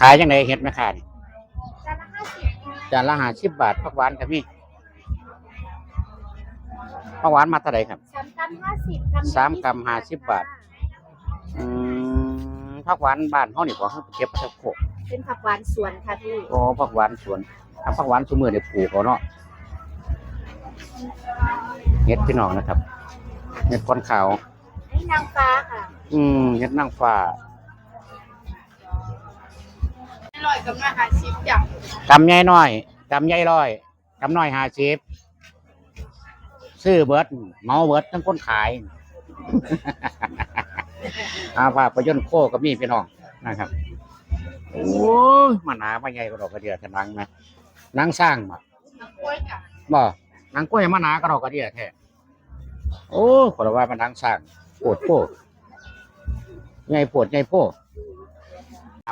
ขายยังไงเห็ดไหมค่ะนี่จานละห้าสิบค่ะจานละห้าสิบบาทผักหวานครับพี่ผักหวานมาเท่าไหร่ครับสามกรัมห้าสิบสามกรัมห้าสิบบาทอืม ผักหวานบ้านเขานี่บ่เขาเก็บมาจากโคกเป็นผักหวานสวนค่ะพี่โอ้ผักหวานสวนทำผักหวานสมือเนี่ยปลูกเอาเนาะเห็ดพี่น้องนะครับเห็ดก้อนขาวไอ้นางฟ้าค่ะ อืมเห็ดนางฟ้าอร่อยกับมาหาสิบอย่างกำใหญ่น้อยกำใหญ่ร้อยกำน้อยห้าสิบซื้อเบิดเมาเบิดทั้งคนขาย อาภาพยนตร์โคกับมีพี่น้องนะครับ โอ้ยมันหนามาใหญ่กว่าดอกกระเดียแต่นังนะนังสร้างบ่น้ำกล้วยค่ะบ่นังกล้วยมันหนากระดอกกระเดียดแท้โอ้ขอว่ามันนังสร้างปวดโพใหญ่ปวดใหญ่โป่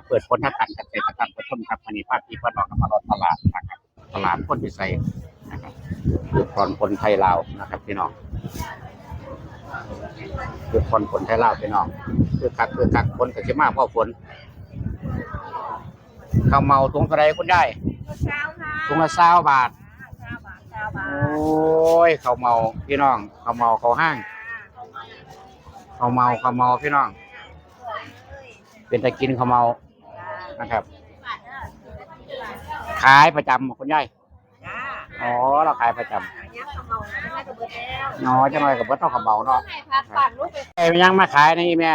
เปิดผลทางการเกษตรกรรมผู้ชมครับวันนี้ภาคที่พ่อน้องกับมารอตลาดนะครับตลาดพ้นพิสัยนะครับคือพรคนไทยลาวนะครับพี่น้อง คือพรคนไทยลาวพี่น้องคือคักคือคักคนก็สิมาเพราะฝนข้าวเมาถุงเท่าไรคุณได้เช้าค่ะถุงละเศร้าบาท เช้าบาทเช้าบาโอ้ยข้าวเมาพี่น้องข้าวเมาข้าวห้างข้าวเมาข้าวเมาพี่น้อง เป็นตะกินข้าวเมานะครับ ขายประจำคุณยายจ้า อ๋อเราขายประจำอันนี้ขมเมาไม่กระเบิดแล้วอ๋อจังเลยกับเบิดเอาข้าวเมาเนาะให้พักปั่นลูกไปไอ้ยังมาขายนี่แม่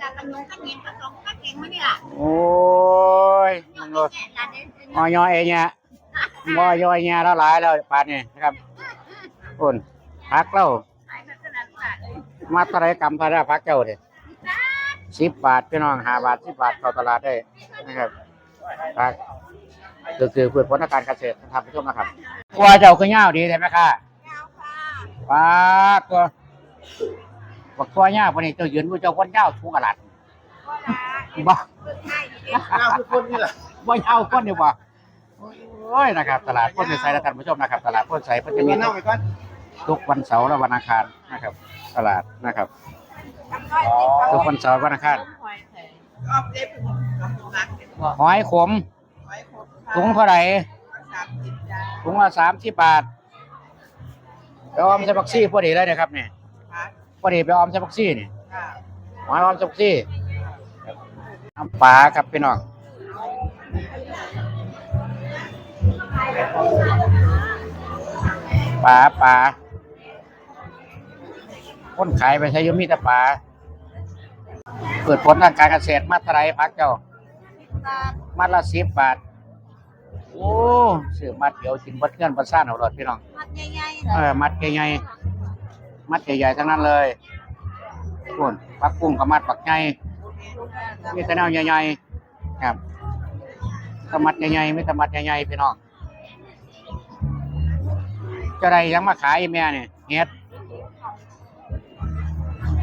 หลักกันยงกันเงินกันสองกันเก่งมั้ยเนี่ยโอ้ยมันบ่แก่ละเด่นมอยอยเนี่ยมอยอยเนี่ยแล้วหลายแล้วปานนี้นะครับคุณพักแล้วขายขนาดขาดเลยมาตะไรกรรมพระพักเจ้าเด้สิบบาทพี่น้องห้าบาทสิบบาทเข้าตลาดได้นะครับพัก คือคือพืชผลทางการเกษตรท่านผู้ชมนะครับกลัวเจ้าคือเงาวดีใช่ไหมค่ะยาวค่ะป้าดตัวบักตัวเงาวพวกนี้เจ้ายืนผู้เจ้าคนเงาวทุกกะลัดก็ละบ่เพิ่งให้เองอ้าวทุกคนนี่แหละบ่เงาวคนเดียวบ่โอ้ยนะครับ ตลาดพ้นใสนะท่านผู้ชมนะครับ ตลาดพ้นใสเพิ่นจะมีเงินทุเอากไปก่อนทุกวันเสาร์และวันอังคารนะครับ ตลาดนะครับทุกวันเสาร์วันอังคารออกเล็บกับรักหอยขมไว้ครบ ถุงเท่าไหร่สามสิบจานถุงละสามสิบบาทไปออมใส่บักซี่พอดีเลยนะครับเนี่ยค่ะพอดีไปออมใส่บักซี่นี่ค่ะหอยออมใส่บักซี่น้ำปลาครับพี่น้องปลาปลาคนขายไปใช้ยมีแต่ปลาเปิดผลทางการเกษตรมาตรไรพักเจ้าบาทมัดละสิบบาท โอ้ซื้อมัดเดียวกินบัดเงื่อนบัดซ่านเอาหลอดพี่น้อง มัดใหญ่เออมัดใหญ่ๆมัดใหญ่ๆทั้งนั้นเลยส่วนปักกุ้งกับมัดปักใหญ่มีแต่แนวใหญ่ๆครับถ้ามัดใหญ่ๆไม่แต่มัดใหญ่ๆพี่น้องเจะได้ยังมาขายอีแม่เนี่ยเฮ็ด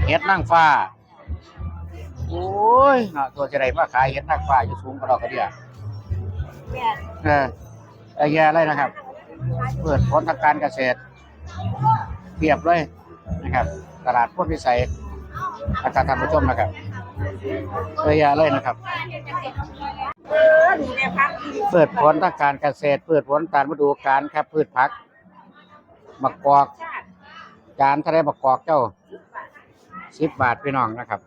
เฮ็ดนั่งฟ้า โอ้ยเนาะตัวจะได้มาขายเฮ็ดนั่งฟ้าอยู่สูงกว่าดอกกระเดียๆแม่ เออไอ้แย่เลยนะครับ เปิดผลทางการเกษตรเทียบเลยนะครับ ตลาดพ้นวิสัยอาจารย์ท่านผู้ชมนะครับเอ้ยแย่เลยนะครับ เปิดผลทางการเกษตร เปิดผลตามฤดูกาลครับพืชผักมะกอกาติจานทะเลมะกอกเจ้าสิบบาทพี่น้องนะครับ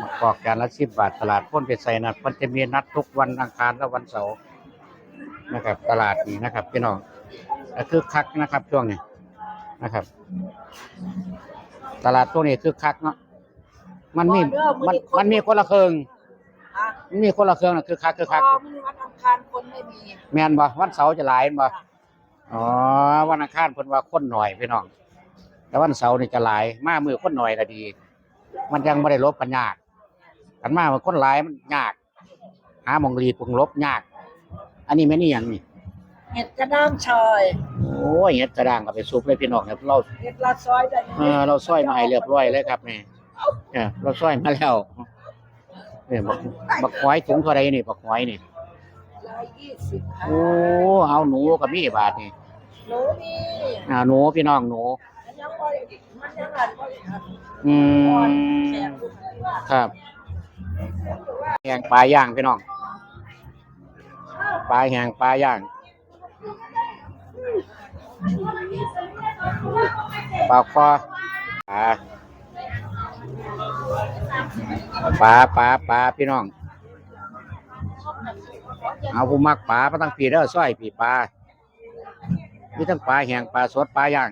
มะกอกจานละสิบบาทตลาดพ้นวิสัยนัดมันจะมีนัดทุกวันอังคารและวันเสาร์ นะครับ ตลาดนี้นะครับพี่น้องก็คือคักนะครับช่วงนี้นะครับ ตลาดช่วงนี้คือคักเนาะมันมีมันมันมีคนละเครื่องอะมันมีคนละเครื่องนะคือคักคือคักพอมีวันอังคารคนไม่มีแม่นบ่วันเสาร์จะหลายแม่นบ่อ๋อวันอังคารเพิ่นว่าคนหน่อยพี่น้องแต่วันเสาร์นี่จะหลายมามือคนหน่อยละดี มันยังบ่ได้ลบกันยากกันมาว่าคนหลายมันยาก หาหมองรีดพวงลบยาก อันนี้แม่นอี่หยังนี่เห็ดกระด้างชอยโอ้ยเฮ็ดกระด้างก็ไปซุปเลยพี่น้องเนี่ยเราเห็ดละซอยได้เออเราซอยมาให้เรียบร้อยเลยครับนี่เออเราซอยมาแล้วเนี่ยบักบักหอยถุงเท่าไรนี่บักหอยนี่ร้อยยี่สิบค่ะโอ้เอาหนูกับมีบาทนี่หนูนี่อ่าหนูพี่น้องหนูมันยังบ่ได้มันยังอ่านบ่ได้อ่านอือ่อนมแสบอยู่ค่ะครับแหงปลาย่างพี่น้อง ปลาแหงปลาย่าง ปลาคอปลาปลาปลาปลาพี่น้อง เอาผู้มักปลามาตั้งปีแล้วซอยปีปลามีทั้งปลาแหงปลาสดปลาย่าง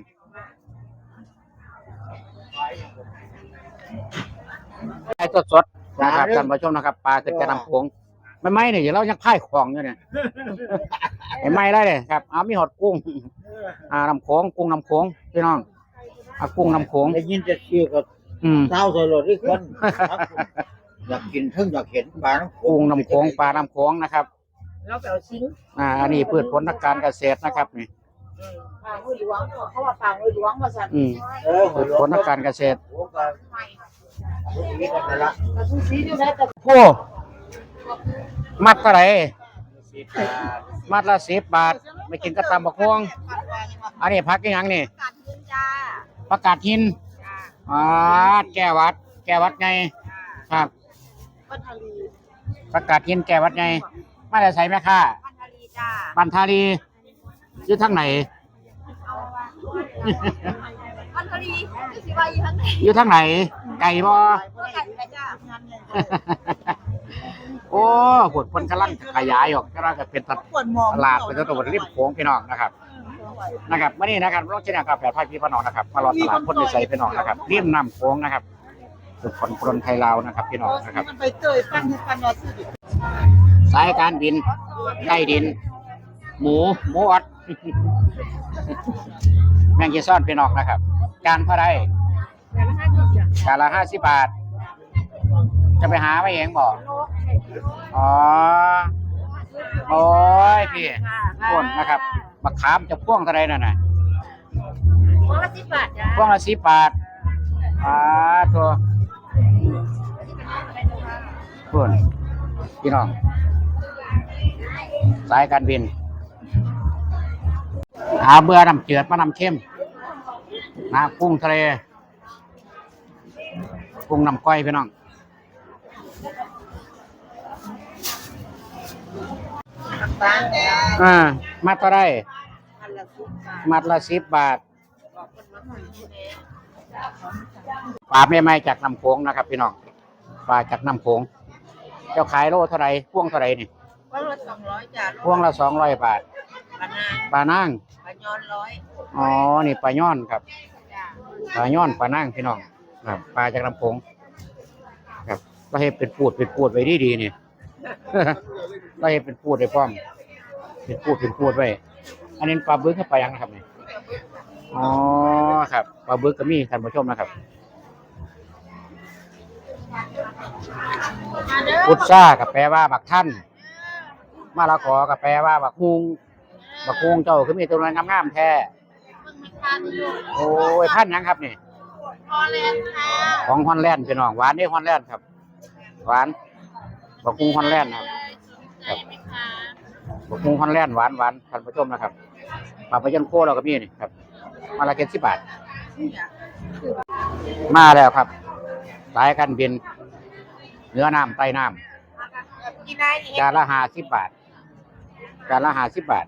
ไอ้สดสดๆนะครับท่านผู้ชมนะครับ ปลาเกิดจะนำโขง ไม่ไหมเนี่ยเรายังพ่ายของอยู่เนี่ยไอ้ไม่ได้เลยครับเอามีหอดกุ้งอ่านำโขงกุ้งนำโขงพี่น้องเอากุ้งนำโขงได้ยินจะชื่อกับอืมเท้าใส่รถอีกคนครับอยากกินเพิ่งอยากเห็นปลาน้ำโขกุ้งนำโขงปลานำโขงนะครับแล้วไปเอาชิ้นอ่า อันนี้พืชผลทางการเกษตรนะครับนี่ปลาห้วยหลวงเขาว่าปลาห้วยหลวงว่าสั่นอืมเออพืชผลทางการเกษตรโอ้ก็ นี่กันนั่นละปลาทุกสีอยู่ได้แต่โอ้มัดเท่าไหร่มัดละสิบบาทไม่กินก็ตำบักม่วงอันนี้พักอีหยังนี่กัดเงินจ้าประกาศหินจ้าอ่าแก้วัด แก้วัดไงครับปันทลีประกาศหินแก้วัดไงมาได้ใส่ไหมค่ะปันทลีจ้าบันทารีอยู่ทางไหนปันทลีสิว่าอยู่ทางไหนอยู่ทางไหน ไก่บ่บ่กัดไปจ้า โอ้ผลผลกำลังขยายออกกำลังจะเป็นตปวดมองลาดเป็นตัวริมโขงพี่น้องนะครับ นะครับวันนี้นะครับรถเชนกับแปดพันพี่พี่น้องนะครับมารอตลาดพ้นในใส่พี่น้องนะครับริมน้ำโขงนะครับสุดคนคนไทยลาวนะครับพี่น้องนะครับมันไปเตยปั้นให้ปั้นรอซื้อดิสายการบินใต้ดิน หมูหมูอัดแมงกีซ่อนพี่น้องนะครับ การเท่าไรแต่ละห้าสิบจ้ะการละห้าสิบบาท จะไปหาไว้เองบอกอ๋อ โอ้ยพี่พ่นนะครับมะขามจะพ่วงเท่าไรนั่นน่ะพวงละสิบบาทจ้ะพวงละสิบบาทอ่าตัวพ่นพี่น้อง สายการบินหาเบื่อน้ำเจือดมานำเข้มนะกุ้งทะเลกุ้งน้ำก้อยพี่น้อง บ้านจ้ะอ่า มัดเท่าไรอันละสิบบาทมัดละสิบบาทบอกคนมาหน่อยคุณเองปลาไม่ไม่จากน้ำโขงนะครับ พี่น้องปลาจากน้ำโขงเจ้าขายโลเท่าไรพวงเท่าไรนี่พวงละสองร้อยจ้ะพวงละสองร้อยบาทปลานางปลานั่งปลาย้อนร้อยอ๋อนี่ปลาย่อนครับจ้ะปลาย่อนปลานั่งพี่น้องครับปลาจากน้ำโขงครับเราให้เป็นปูดเป็นปูดไว้ดีดีๆนี่ เราให้เป็นปูดไว้พร้อมเป็นปูดเป็นปูดไว้อันนี้ปลาบึ้งกับปลายังนะครับนี่อ๋อครับปลาบึ้งก็มีท่านผู้ชมนะครับมาเด้อพุทรากับแปลว่าบักท่านมะละกอกับแปลว่าบักฮุงบักฮุงเจ้าคือมีตัวนั้นงามๆแท้มึงมีทานอยู่โอ้ยพันธุ์หยังครับนี่พอแล้วค่ะของฮอนแลนด์พี่น้องหวานนี่ฮอนแลนด์ครับ หวาน บักฮุงฮอนแลนด์ครับใจไหมคะบักฮุงฮอนแลนด์หวานหวานท่านผู้ชมนะครับปลาพยัญโคเราก็มีนี่ครับ มาละเก็ดสิบบาท มาแล้วครับสายการบินเหนือน้ำใต้น้กินได้ำจานละห้าสิบบาทจานละห้าสิบบาท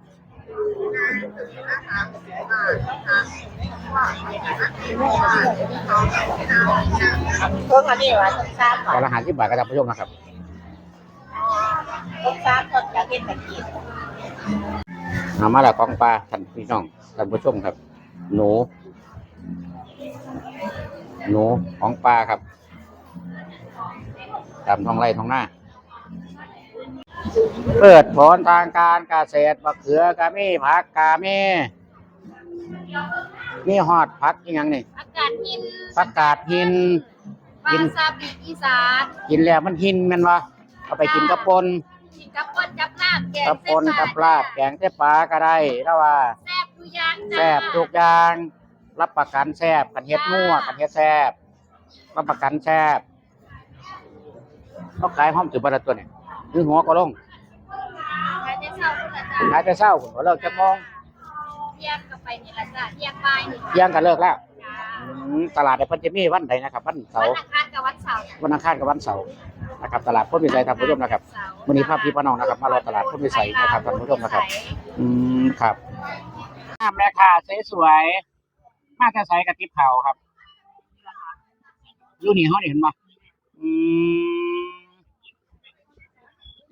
เพิ่งอันนี้ว่าต้องทราบก่อจานนละห้าสิบบาทก็ท่านผู้ชมนะครับ ต้องทราบก่อนจะเห็นตะกี้เอามาแล้วของปลาท่านพี่น้องท่านผู้ชมครับ หนู หนูของปลาครับตามท้องไร่ท้องหน้า เปิดผลทางการเกษตรมะเขือกามีผักกามีมีหอดผักอีหยังนี่อากาศหินผักกาดหินวาซาบิอีสานกินแล้วมันหินแมันวะ เอาไปกินกับปนกินกับปนกับลาบแกงกับปนเส้กับลาบแกงเส้ปลาก็ได้แล้วว่าแซ่บทุกอย่างจ้าแซ่บทุกอย่าง รับประกันแซ่บกันเฮ็ดนัวกันเฮ็ดแซ่บรับประกันแซ่บเขาขายห้อมถือบัตรตัวเนี่ยคือหัวก็ลงไปจะเศร้าคุณละจ้ะขายแต่เช้าผมเลิกจะมองเที่ยงก็ไปนี่ละจ้ะเที่ยงบ่ายนี่เที่ยงก็เลิกแล้วจ้ะอืมตลาดในพันจะมีวันใดนะครับวันเสาวันร์อังคารกับวันเสาร์วันอังคารกับวันเสาร์ นะครับตลาดพ้นวิสัยท่านผู้ชมนะครับวันนี้ภาพพี่พี่น้องนะครับมารอตลาดพ้นวิสัยนะครับท่านผู้ชมนะครับ อืมครับแม่ค้าสวยๆมาแต่ใสกระติบเขาครับอยู่นี่เขาเห็นปะอืม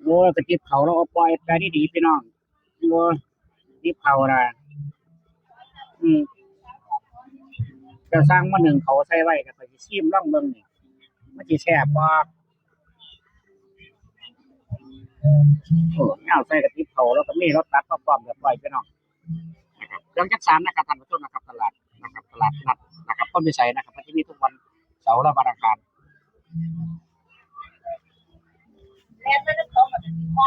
โอ้ยกระติบเขาเราเอาปล่อยไปดีๆพี่น้องโอ้ยกระติบเขานะอืมจะสร้างมาหนึ่งเขาใส่ไว้ก็ไปชิมร่องเบิ่งนี่มันสิแซ่บบ่โอ้ เอาใส่กระติบเขาแล้วก็มีรสตัดมาพร้อมเรียบร้อยพี่น้องนะครับเรื่องจักสารนะครับท่านผู้ชมนะครับตลาดนะครับตลาดนัดนะครับต้นวิสัยนะครับมันจะมีทุกวันเสาร์และวันอังคาร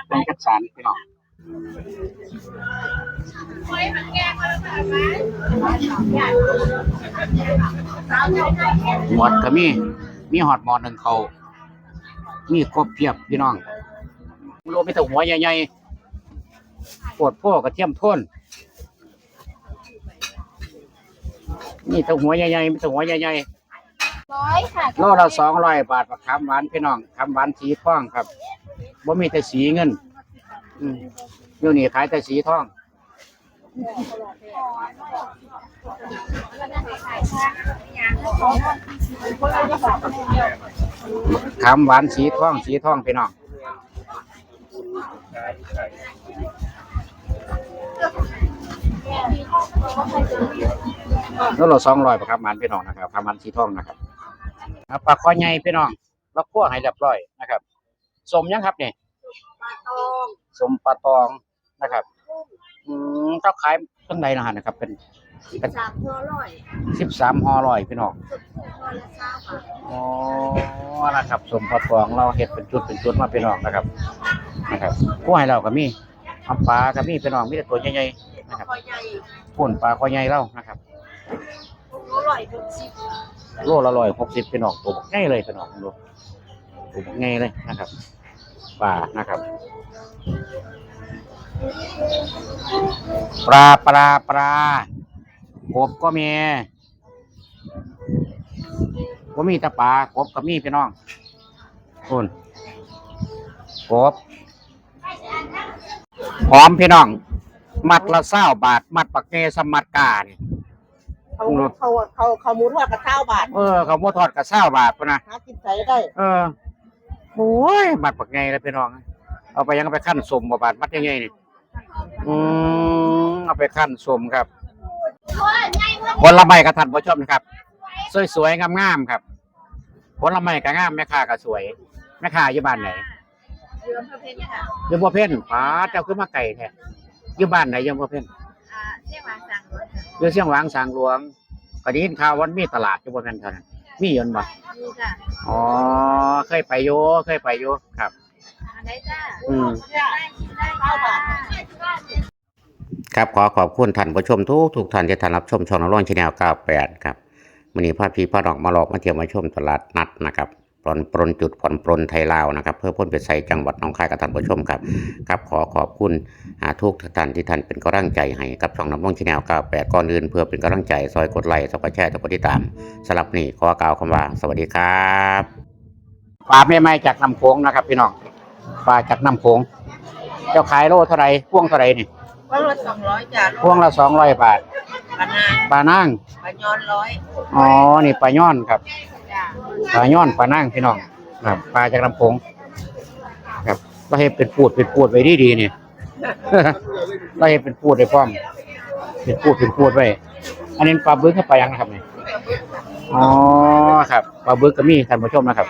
เรื่องจักสารพี่น้องไว้มันแกงมาแล้วค่ะไหมหมดก็มีมีหอดหมอหนึ่งเขามีครบเพียบพี่น้อง โลมีแต่หัวใหญ่ๆปวดพ่อกระเทียมโท่นนี่แต่หัวใหญ่ๆมีแต่หัวใหญ่ๆร้อยค่ะโลละสองร้อยบาทบักขามหวานพี่น้องขามหวานสีทองครับบ่มีแต่สีเงิน อืมอยู่นี่ขายแต่สีทองขามหวานสีทองสีทองพี่น้อง โลละสองร้อยบักขามหวานพี่น้องนะครับขามหวานสีทองนะครับปลาคอใหญ่พี่น้องเราคั่วให้เรียบร้อยนะครับสมยังครับเนี่ยสมปลาตองนะครับอืมเขาขายเท่าไหร่นะฮะนะครับ เป็นสามตัวร้อยสิบสามห่อร้อยพี่น้องสุดตัวละเก้าบาทอ๋อนะครับสมปลาตองเราเห็ดเป็นจุดเป็นจุดมาพี่น้องนะครับ นะครับคั่วให้เราก็มีทำปลาก็มีพี่น้องมีแต่ตัวใหญ่ๆนะครับคอยใหญ่พ่นปลาคอใหญ่เรานะครับตัวร้อยหกสิบโลละร้อยหกสิบพี่น้องตัวง่ายเลยพี่น้องดูตัวง่ายเลยนะครับปลานะครับปลาปลาปลากบก็มีก็มีแต่ปลากบก็มีพี่น้องคุณกบ หอมพี่น้อง มัดละเศร้าบาท มัดปักเกสมัดกานี่เขาเขาเขาเขาหมูทอดกับเก้าบาทเออเขาบ่ทอดกับเศร้าบาทพุ่นนะหากินใส่ได้ เออโอ้ยมัดปักไงเลยพี่น้อง เอาไปยังเอาไปขั้นสมบ่บาทมัดยังไงนี่อืมเอาไปขั้นสมครับโอ้ยไงเมื่อผลไม้กระทันผู้ชมนะครับ สวยๆงามๆครับผลไม้ก็งามแม่ค้าก็สวยแม่ค้าอยู่บ้านไหน เดือนประเภทค่ะอยู่บ่เพ่นป้าเจ้าคือมาไก่แท้อยู่บ้านไหนอยู่บ่เพ่นอ่าเรียกว่าสั่งรถอยู่เชียงหวางสางหลวงก็ได้ยินข่าวว่ามีตลาดอยู่บ่แม่นเท่านั้นมีอยู่บ่นี่ค่ะอ๋อเคยไปอยู่เคยไปอยู่ครับ อันไหนจ้าอืม ได้ได้เก้าบาทครับขอขอบคุณท่านผู้ชมทุกทุกท่านที่ท่านรับชมช่องนร่องชาแนล98 ครับวันนี้พาพี่พาดอกมาหลอกมาเที่ยวมาชมตลาดนัดนะครับ ปลนปรนจุดผ่อนปรนไทยลาวนะครับ เพื่อพ้นไปใส่จังหวัดหนองคายกับท่านผู้ชมครับครับขอขอบคุณอ่าทุกท่านที่ท่านเป็นกำลังใจให้กับช่องน้ำร่องชาแนล98ก่อนอื่นเพื่อเป็นกำลังใจซอยกดไลค์ซอยกดแชร์ซอยกดติดตามสำหรับนี่ขอกล่าวคำว่า สวัสดีครับปลาไม่ไม่จากน้ำโขงนะครับ พี่น้องปลาจากน้ำโขงเจ้าขายโลเท่าไหร่พ่วงเท่าไหร่นี่ว่าละสองร้อยจ้ะพวงละสองร้อยบาทปลานางปลานั่งปลายอนร้อยอ๋อนี่ปลาย่อนครับจ้ะ ปลาย่อนปลานั่งพี่น้องครับปลาจากลำโพงครับปลาเห็บเป็นปูดเป็นปูดไว้ดีดีนี่ปลาเห็บเป็นปูดไว้พร้อม เป็นปูดเป็นปูดไว้อันนี้ปลาบึ้งกับปลายังนะครับนี่อ๋อครับปลาบึ้งก็มีท่านผู้ชมนะครับ